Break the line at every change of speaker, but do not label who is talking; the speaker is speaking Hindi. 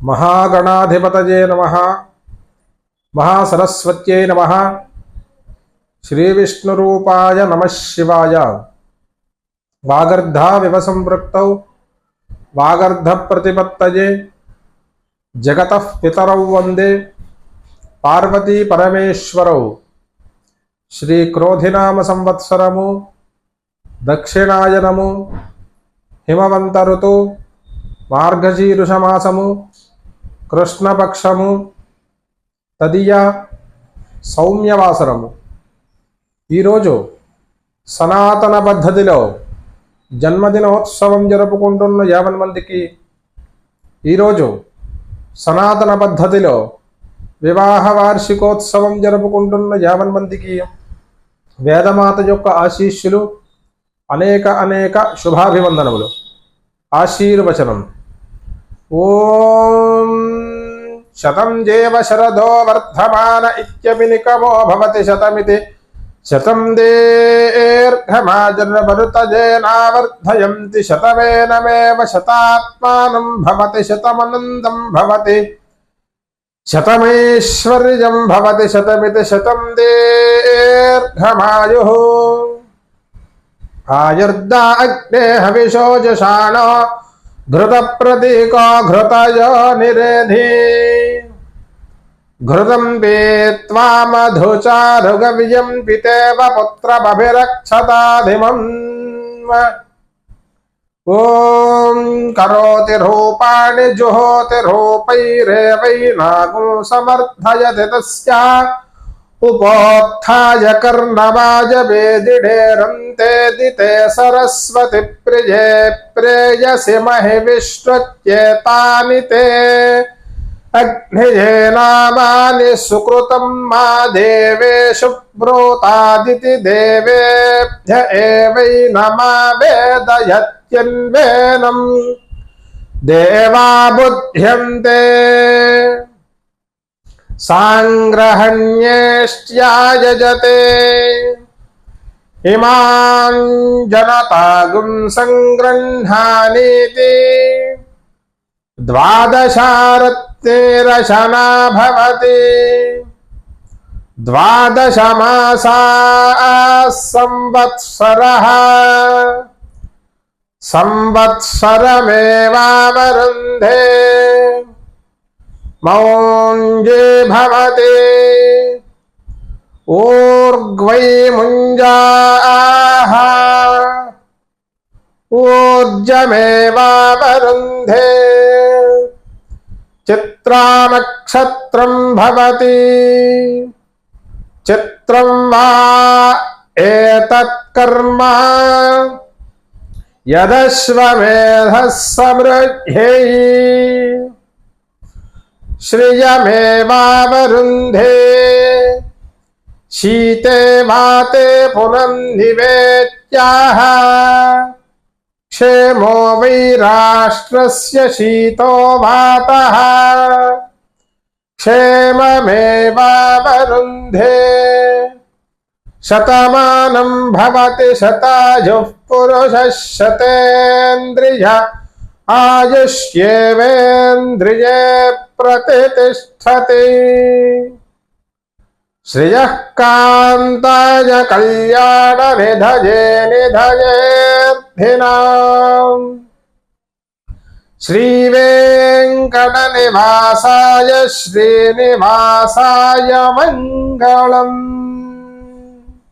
మహాగణాధిపతయే నమ మహాసరస్వత్యై నమ శ్రీవిష్ణురూపాయ నమ శివాయ వాగర్ధావివ సంపృక్తౌ వాగర్ధప్రతిపత్తయే జగతః పితరౌ వందే పార్వతీ పరమేశ్వరౌ శ్రీక్రోధినామ సంవత్సరము దక్షిణాయనము హిమవంత ఋతు మార్గశీరుషమాసము కృష్ణపక్షము తదియ సౌమ్యవాసరము ఈరోజు సనాతన పద్ధతిలో జన్మదినోత్సవం జరుపుకుంటున్న యాభై మందికి ఈరోజు సనాతన పద్ధతిలో వివాహ వార్షికోత్సవం జరుపుకుంటున్న యాభై మందికి వేదమాత యొక్క ఆశీస్సులు అనేక అనేక శుభాభివందనములు. ఆశీర్వచనం. ఓం शतम देव शरदो वर्धमान इत्यपि निकमो भवति शतमिति। शतम देर्घमा शतं दीर्घमाजन्मरुतजेनावर्धयन्ति शतमेनमेव शतात्मानं भवति, शतमनन्दं भवति। शतमैश्वर्यं भवति शतमिति, शतम देर्घमायुः। आयुर्दा अग्ने हविषो जुषाणो घृतप्रतीकाघृतय निरेधि। घृतं ते त्वामधुचारुगव्यं पितेव पुत्रमभिरक्षताधिमम्। ॐ करोति रूपाणि जुहोति रूपैरेवैनागुं समर्थयति तस्या। उपोत्थाय कर्णवाजवेदिडेरन्ते दिते सरस्वति प्रिये प्रेयसि महि विश्वच्येतानि ते। अग्निजे नामानि सुकृतं मा देवेषु ब्रूतादिति देवेभ्य एवैनमा वेदयत्यन्वेनम् देवा बुध्यन्ते। साङ्ग्रहण्येष्ट्यायजते। इमां जनतागुं सङ्गृह्णानीति द्वादशारत्नेरशना भवति द्वादशमासा संवत्सरः संवत्सरमेवावरुन्धे। मौञ्जे भवति। ऊर्ग्वै मुञ्जाः। ऊर्जमेवावरुन्धे। चित्रानक्षत्रं भवति। चित्रं वा एतत्कर्म यदश्वमेधः श्रियमेवावरुन्धे। शीते वाते पुनन्निवेत्याः क्षेमो वै राष्ट्रस्य शीतो वातः क्षेममेवावरुन्धे। शतमानं भवति शतायुः पुरुषः शतेन्द्रिय। आयुष्येवेन्द्रिये प्रतिष्ठति श्रियः कान्ताय कल्याणनिधये निधयेऽर्थिनाम् श्रीवेङ्कटनिवासाय श्रीनिवासाय मङ्गलम्।